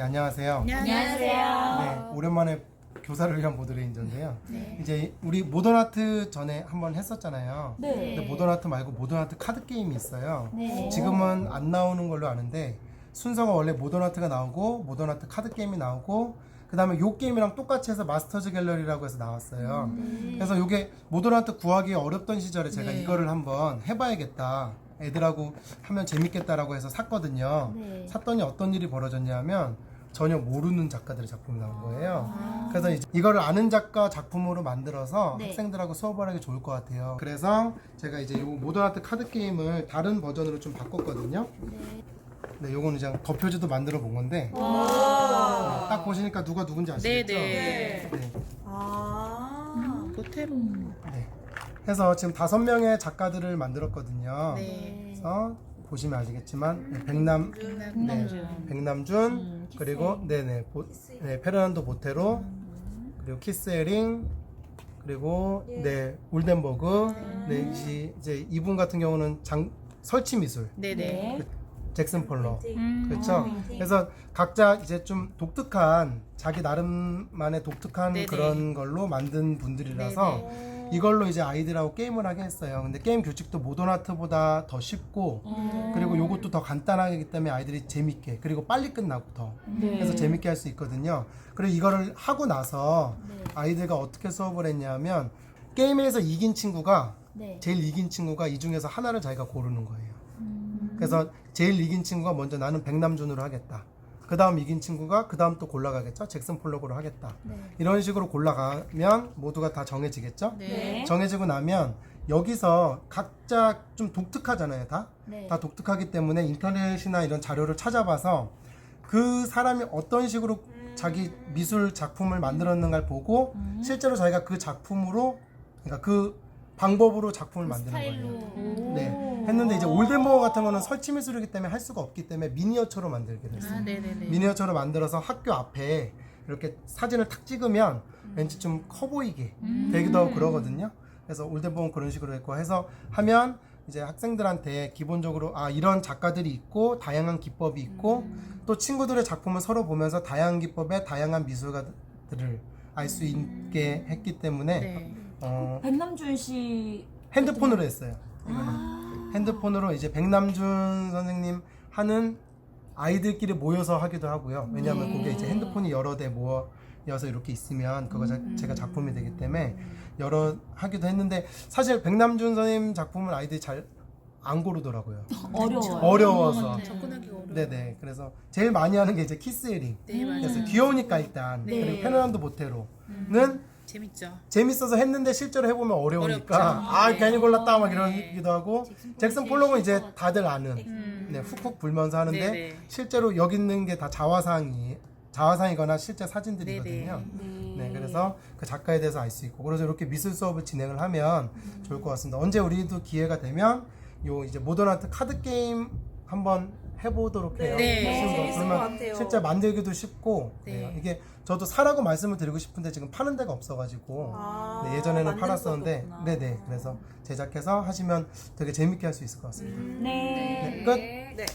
네, 안녕하세요. 안녕하세요. 네, 오랜만에 교사를 위한 모드레인저인데요. 네. 이제 우리 모던 아트 전에 한번 했었잖아요. 네. 근데 모던 아트 말고 모던 아트 카드 게임이 있어요. 네. 지금은 안 나오는 걸로 아는데 순서가 원래 모던 아트가 나오고 모던 아트 카드 게임이 나오고 그 다음에 요 게임이랑 똑같이 해서 마스터즈 갤러리라고 해서 나왔어요. 그래서 요게 모던 아트 구하기 어렵던 시절에 제가 네. 이거를 한번 해봐야겠다. 애들하고 하면 재밌겠다라고 해서 샀거든요. 네. 샀더니 어떤 일이 벌어졌냐면 전혀 모르는 작가들의 작품이 나온 거예요. 아. 그래서 이제 이거를 아는 작가 작품으로 만들어서 네. 학생들하고 수업을 하기 좋을 것 같아요. 그래서 제가 이제 요 모던 아트 카드 게임을 다른 버전으로 좀 바꿨거든요. 네. 네, 요거는 이제 덧표지도 만들어 본 건데 네, 딱 보시니까 누가 누군지 아시겠죠? 네네. 네. 아. 보테로. 네. 해서 지금 다섯 명의 작가들을 만들었거든요. 네. 그래서 보시면 아시겠지만 네, 백남 네, 백남준 그리고 네네 보, 네 페르난도 보테로 그리고 키스에링 그리고 네 울덴버그 네 이제- 이제 이분 같은 경우는 장 설치 미술 네네. 잭슨 폴러 음. 그렇죠. 그래서 각자 이제 좀 독특한 자기 나름만의 독특한 네네. 그런 걸로 만든 분들이라서 이걸로 이제 아이들하고 게임을 하게 했어요. 근데 게임 규칙도 모던 아트보다 더 쉽고 그리고 요것도 더 간단하기 때문에 아이들이 재밌게 그리고 빨리 끝나고 더 그래서 재밌게 할 수 있거든요. 그리고 이거를 하고 나서 아이들과 어떻게 수업을 했냐면 게임에서 이긴 친구가 네. 제일 이긴 친구가 이 중에서 하나를 자기가 고르는 거예요. 그래서 제일 이긴 친구가 먼저 나는 백남준으로 하겠다. 그 다음 이긴 친구가 그 다음 또 골라가겠죠. 잭슨 폴록으로 하겠다. 이런 식으로 골라가면 모두가 다 정해지겠죠. 네. 정해지고 나면 여기서 각자 좀 독특하잖아요. 다. 네. 다 독특하기 때문에 인터넷이나 이런 자료를 찾아봐서 그 사람이 어떤 식으로 자기 미술 작품을 만들었는가를 보고 실제로 자기가 그 작품으로 그러니까 그 방법으로 작품을 만드는 거예요. 네. 했는데 이제 올덴버거 같은 거는 설치 미술이기 때문에 할 수가 없기 때문에 미니어처로 만들기로 했어요. 아, 네네네. 미니어처로 만들어서 학교 앞에 이렇게 사진을 탁 찍으면 왠지 좀 커 보이게 되기도 하고 그러거든요. 그래서 올덴버거는 그런 식으로 했고 해서 하면 이제 학생들한테 기본적으로 아 이런 작가들이 있고 다양한 기법이 있고 또 친구들의 작품을 서로 보면서 다양한 기법의 다양한 미술가들을 알 수 있게 했기 때문에 네. 어, 백남준 씨 핸드폰으로 했어요. 이거는 핸드폰으로 이제 백남준 선생님 하는 아이들끼리 모여서 하기도 하고요. 왜냐하면 그게 이제 핸드폰이 여러 대 모여서 이렇게 있으면 그거 자- 제가 작품이 되기 때문에 여러 하기도 했는데 사실 백남준 선생님 작품을 아이들이 잘 안 고르더라고요. 어려워요. 어려워서. 접근하기 어려워. 네네. 그래서 제일 많이 하는 게 이제 키스에링. 네, 맞아요. 그래서 귀여우니까 일단 네. 그리고 페르난도 모테로는 재밌죠. 재밌어서 했는데 실제로 해보면 어려우니까 어렵죠. 아 네. 괜히 골랐다 막 네. 이러기도 하고 잭슨 폴록은 이제 다들 아는 음. 네, 훅훅 불면서 하는데 네 네. 실제로 여기 있는 게 다 자화상이 자화상이거나 실제 사진들이거든요. 네. 네, 그래서 그 작가에 대해서 알 수 있고 그래서 이렇게 미술 수업을 진행을 하면 좋을 것 같습니다. 언제 우리도 기회가 되면 요 이제 모던 아트 카드 게임 한번 해보도록 해요. 네. 훨씬 더. 재밌을 그러면 것 같아요. 실제 만들기도 쉽고 네. 네, 이게 저도 사라고 말씀을 드리고 싶은데 지금 파는 데가 없어가지고 아, 네, 예전에는 만들 팔았었는데 없구나. 네네 그래서 제작해서 하시면 되게 재밌게 할 수 있을 것 같습니다. 네. 네, 끝. 네.